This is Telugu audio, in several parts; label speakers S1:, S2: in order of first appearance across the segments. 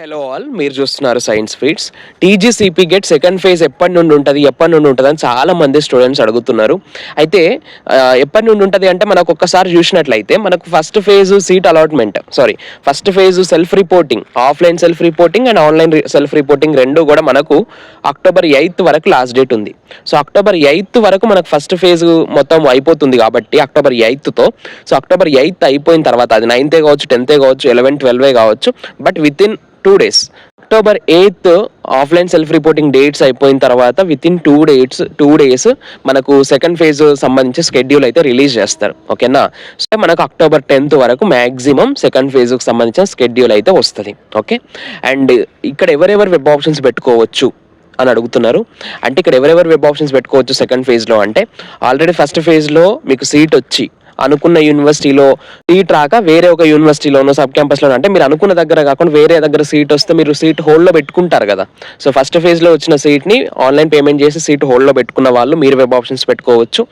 S1: హలో ఆల్ మీరు చూస్తున్నారు science feeds TGCP GET second phase ఎప్పటి నుండి ఉంటుంది ఎప్పటి నుండి ఉంటుంది అని చాలా మంది స్టూడెంట్స్ అడుగుతున్నారు. అయితే ఎప్పటి నుండి ఉంటుంది అంటే మనకు ఒక్కసారి చూసినట్లయితే మనకు first phase seat allotment sorry first phase self reporting offline self reporting and online self reporting రెండు కూడా మనకు అక్టోబర్ ఎయిత్ వరకు లాస్ట్ డేట్ ఉంది. సో అక్టోబర్ ఎయిత్ వరకు మనకు ఫస్ట్ ఫేజ్ మొత్తం అయిపోతుంది కాబట్టి అక్టోబర్ ఎయిత్తో సో అక్టోబర్ ఎయిత్ అయిపోయిన తర్వాత అది నైన్తే కావచ్చు టెన్తే కావచ్చు ఎలెవెన్ ట్వెల్వే కావచ్చు but within two days. October eighth offline self reporting dates అయిపోయిన తర్వాత within two dates two days మనకు సెకండ్ ఫేజ్ సంబంధించి స్కెడ్యూల్ అయితే రిలీజ్ చేస్తారు. ఓకేనా? సో మనకు అక్టోబర్ టెన్త్ వరకు మ్యాక్సిమం సెకండ్ ఫేజ్కి సంబంధించిన స్కెడ్యూల్ అయితే వస్తుంది. ఓకే? అండ్ ఇక్కడ ఎవరెవరు వెబ్ ఆప్షన్స్ పెట్టుకోవచ్చు అని అడుగుతున్నారు. అంటే ఇక్కడ ఎవరెవరు వెబ్ ఆప్షన్స్ పెట్టుకోవచ్చు సెకండ్ ఫేజ్లో అంటే ఆల్రెడీ ఫస్ట్ ఫేజ్లో మీకు సీట్ వచ్చి అనుకున్న యూనివర్సిటీలో సీట్ రాక వేరే ఒక యూనివర్సిటీలోనో సబ్ క్యాంపస్లో అంటే మీరు అనుకున్న దగ్గర కాకుండా వేరే దగ్గర సీట్ వస్తే మీరు సీట్ హోల్డ్లో పెట్టుకుంటారు కదా. సో ఫస్ట్ ఫేజ్లో వచ్చిన సీట్ని ఆన్లైన్ పేమెంట్ చేసి సీట్ హోల్డ్లో పెట్టుకున్న వాళ్ళు మీరు వెబ్ ఆప్షన్స్ పెట్టుకోవచ్చు.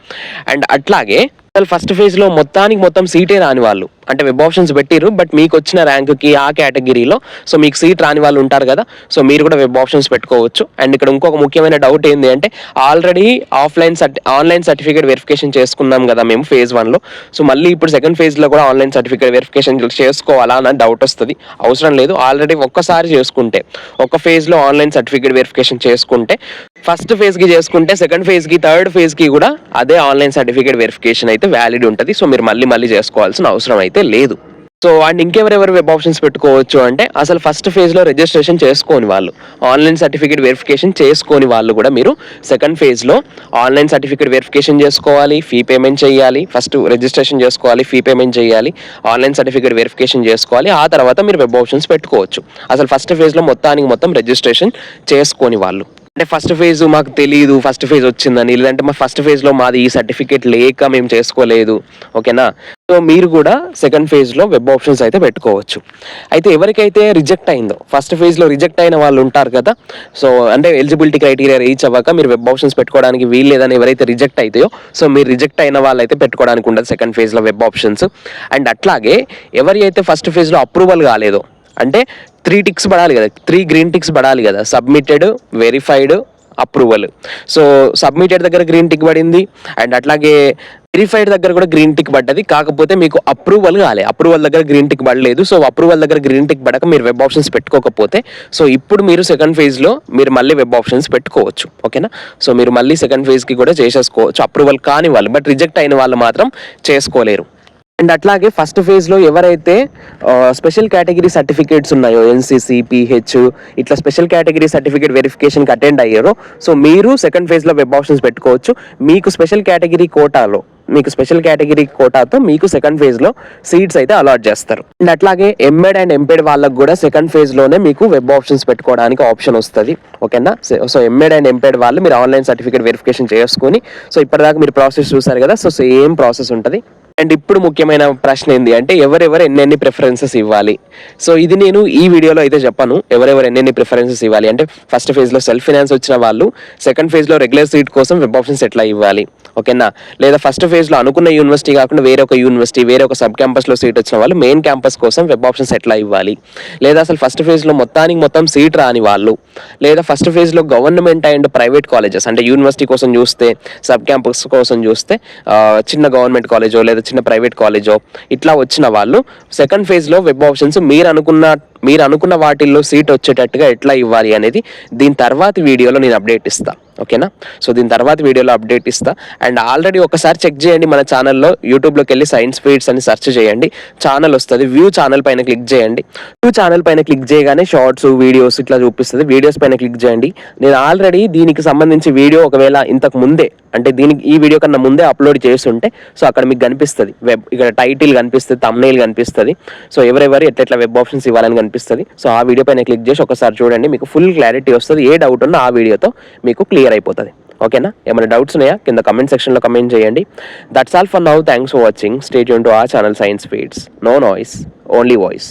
S1: అండ్ అట్లాగే అసలు ఫస్ట్ ఫేజ్లో మొత్తానికి మొత్తం సీటే రాని వాళ్ళు. అంటే వెబ్ ఆప్షన్స్ పెట్టిరు బట్ మీకు వచ్చిన ర్యాంక్కి ఆ కేటగిరీలో సో మీకు సీట్ రాని వాళ్ళు ఉంటారు కదా సో మీరు కూడా వెబ్ ఆప్షన్స్ పెట్టుకోవచ్చు. అండ్ ఇక్కడ ఇంకొక ముఖ్యమైన డౌట్ ఏంటి అంటే ఆల్రెడీ ఆఫ్లైన్ సర్టి ఆన్లైన్ సర్టిఫికేట్ వెరిఫికేషన్ చేసుకున్నాం కదా మేము ఫేజ్ వన్లో సో మళ్ళీ ఇప్పుడు సెకండ్ ఫేజ్లో కూడా ఆన్లైన్ సర్టిఫికేట్ వెరిఫికేషన్ చేసుకోవాలా అన్న డౌట్ వస్తుంది. అవసరం లేదు ఆల్రెడీ ఒక్కసారి చేసుకుంటే ఒక ఫేజ్లో ఆన్లైన్ సర్టిఫికేట్ వెరిఫికేషన్ చేసుకుంటే ఫస్ట్ ఫేజ్కి చేసుకుంటే సెకండ్ ఫేజ్కి థర్డ్ ఫేజ్కి కూడా అదే ఆన్లైన్ సర్టిఫికేట్ వెరిఫికేషన్ అయితే వ్యాలిడ్ ఉంటుంది. సో మీరు మళ్ళీ మళ్ళీ చేసుకోవాల్సిన అవసరం అయితే లేదు. సో అండ్ ఇంకెవరెవరు వెబ్ ఆప్షన్స్ పెట్టుకోవచ్చు అంటే అసలు ఫస్ట్ ఫేజ్లో రిజిస్ట్రేషన్ చేసుకోని వాళ్ళు ఆన్లైన్ సర్టిఫికేట్ వెరిఫికేషన్ చేసుకోని వాళ్ళు కూడా మీరు సెకండ్ ఫేజ్లో ఆన్లైన్ సర్టిఫికేట్ వెరిఫికేషన్ చేసుకోవాలి ఫీ పేమెంట్ చేయాలి ఫస్ట్ రిజిస్ట్రేషన్ చేసుకోవాలి ఫీ పేమెంట్ చేయాలి ఆన్లైన్ సర్టిఫికేట్ వెరిఫికేషన్ చేసుకోవాలి ఆ తర్వాత మీరు వెబ్ ఆప్షన్స్ పెట్టుకోవచ్చు. అసలు ఫస్ట్ ఫేజ్లో మొత్తానికి మొత్తం రిజిస్ట్రేషన్ చేసుకోని వాళ్ళు. అంటే ఫస్ట్ ఫేజ్ మాకు తెలియదు ఫస్ట్ ఫేజ్ వచ్చిందని. లేదంటే మా ఫస్ట్ ఫేజ్లో మాది ఈ సర్టిఫికేట్ లేక మేము చేసుకోలేదు. ఓకేనా సో మీరు కూడా సెకండ్ ఫేజ్లో వెబ్ ఆప్షన్స్ అయితే పెట్టుకోవచ్చు. అయితే ఎవరికైతే రిజెక్ట్ అయిందో ఫస్ట్ ఫేజ్లో రిజెక్ట్ అయిన వాళ్ళు ఉంటారు కదా? సో అంటే ఎలిజిబిలిటీ క్రైటీరియా రీచ్ అవ్వక మీరు వెబ్ ఆప్షన్స్ పెట్టుకోవడానికి వీల్లేదని ఎవరైతే రిజెక్ట్ అవుతాయో సో మీరు రిజెక్ట్ అయిన వాళ్ళైతే పెట్టుకోవడానికి ఉండదు సెకండ్ ఫేజ్లో వెబ్ ఆప్షన్స్ అండ్ అట్లాగే ఎవరి అయితే ఫస్ట్ ఫేజ్లో అప్రూవల్ కాలేదో అంటే త్రీ టిక్స్ పడాలి కదా. త్రీ గ్రీన్ టిక్స్ పడాలి కదా. Submitted verified approval so submitted దగ్గర గ్రీన్ టిక్ పడింది. అండ్ అట్లాగే వెరిఫైడ్ దగ్గర కూడా గ్రీన్ టిక్ పడ్డది. కాకపోతే మీకు అప్రూవల్ కాలే. అప్రూవల్ దగ్గర గ్రీన్ టిక్ పడలేదు. సో అప్రూవల్ దగ్గర గ్రీన్ టిక్ పడక మీరు వెబ్ ఆప్షన్స్ పెట్టుకోకపోతే సో ఇప్పుడు మీరు సెకండ్ ఫేజ్లో మీరు మళ్ళీ వెబ్ ఆప్షన్స్ పెట్టుకోవచ్చు. ఓకేనా సో మీరు మళ్ళీ సెకండ్ ఫేజ్కి కూడా చేసేసుకోవచ్చు. అప్రూవల్ కాని వాళ్ళు బట్ రిజెక్ట్ అయిన వాళ్ళు మాత్రం చేసుకోలేరు. అండ్ అట్లాగే ఫస్ట్ ఫేజ్లో ఎవరైతే స్పెషల్ కేటగిరీ సర్టిఫికేట్స్ ఉన్నాయో ఎన్సీసీ పిహెచ్ ఇట్లా స్పెషల్ కేటగిరీ సర్టిఫికేట్ వెరిఫికేషన్కి అటెండ్ అయ్యారో సో మీరు సెకండ్ ఫేజ్లో వెబ్ ఆప్షన్స్ పెట్టుకోవచ్చు. మీకు స్పెషల్ కేటగిరీ కోటాలో మీకు స్పెషల్ కేటగిరీ కోటాతో మీకు సెకండ్ ఫేజ్లో సీట్స్ అయితే అలాట్ చేస్తారు. అండ్ అట్లాగే ఎంఎడ్ అండ్ ఎంపెడ్ వాళ్ళకు కూడా సెకండ్ ఫేజ్లోనే మీకు వెబ్ ఆప్షన్స్ పెట్టుకోవడానికి ఆప్షన్ వస్తుంది. ఓకేనా? సో ఎంఎడ్ అండ్ ఎంపెడ్ వాళ్ళు మీరు ఆన్లైన్ సర్టిఫికేట్ వెరిఫికేషన్ చేసుకొని సో ఇప్పటిదాకా మీరు ప్రాసెస్ చూసారు కదా సో సేమ్ ప్రాసెస్ ఉంటుంది. అండ్ ఇప్పుడు ముఖ్యమైన ప్రశ్న ఏంటి అంటే ఎవరెవరు ఎన్నెన్ని ప్రిఫరెన్సెస్ ఇవ్వాలి? సో ఇది నేను ఈ వీడియోలో అయితే చెప్పాను ఎవరెవరు ఎన్నెన్ని ప్రిఫరెన్సెస్ ఇవ్వాలి? అంటే ఫస్ట్ ఫేజ్లో సెల్ఫ్ ఫినాన్స్ వచ్చిన వాళ్ళు సెకండ్ ఫేజ్లో రెగ్యులర్ సీట్ కోసం వెబ్ ఆప్షన్స్ ఎట్లా ఇవ్వాలి? ఓకేనా? లేదా ఫస్ట్ ఫేజ్లో అనుకున్న యూనివర్సిటీ కాకుండా వేరే ఒక యూనివర్సిటీ వేరే ఒక సబ్ క్యాంపస్లో సీట్ వచ్చిన వాళ్ళు మెయిన్ క్యాంపస్ కోసం వెబ్ ఆప్షన్స్ ఎట్లా ఇవ్వాలి? లేదా అసలు ఫస్ట్ ఫేజ్లో మొత్తానికి మొత్తం సీట్ రాని వాళ్ళు లేదా ఫస్ట్ ఫేజ్లో గవర్నమెంట్ అండ్ ప్రైవేట్ కాలేజెస్ అంటే యూనివర్సిటీ కోసం చూస్తే సబ్ క్యాంపస్ కోసం చూస్తే చిన్న గవర్నమెంట్ కాలేజో లేదా చిన్న ప్రైవేట్ కాలేజో ఇట్లా వచ్చిన వాళ్ళు సెకండ్ ఫేజ్లో వెబ్ ఆప్షన్స్ మీరు అనుకున్న మీరు అనుకున్న వాటిల్లో సీట్ వచ్చేటట్టుగా ఎట్లా ఇవ్వాలి అనేది దీని తర్వాత వీడియోలో నేను అప్డేట్ ఇస్తా. ఓకేనా? సో దీని తర్వాత వీడియోలో అప్డేట్ ఇస్తా. అండ్ ఆల్రెడీ ఒకసారి చెక్ చేయండి మన ఛానల్లో యూట్యూబ్లోకి వెళ్ళి సైన్స్ ఫీడ్స్ అని సెర్చ్ చేయండి. ఛానల్ వస్తుంది వ్యూ ఛానల్ పైన క్లిక్ చేయండి. వ్యూ ఛానల్ పైన క్లిక్ చేయగానే షార్ట్స్ వీడియోస్ ఇట్లా చూపిస్తుంది. వీడియోస్ పైన క్లిక్ చేయండి. నేను ఆల్రెడీ దీనికి సంబంధించి వీడియో ఒకవేళ ఇంతకు ముందే అంటే దీనికి ఈ వీడియో కన్నా ముందే అప్లోడ్ చేస్తుంటే సో అక్కడ మీకు కనిపిస్తుంది. వెబ్ ఇక్కడ టైటిల్ కనిపిస్తుంది తమ్నైల్ కనిపిస్తుంది. సో ఎవరెవరు ఎట్లా వెబ్ ఆప్షన్స్ ఇవ్వాలని కనిపిస్తుంది. సో ఆ వీడియో పైన క్లిక్ చేసి ఒకసారి చూడండి. మీకు ఫుల్ క్లారిటీ వస్తుంది. ఏ డౌట్ ఉన్నా ఆ వీడియోతో మీకు క్లియర్ అయిపోతుంది. ఓకేనా? ఏమైనా డౌట్స్ ఉన్నాయా? కింద కమెంట్ సెక్షన్లో కమెంట్ చేయండి. That's all for now thanks for watching stay Yoon to a channel science feeds no noise only voice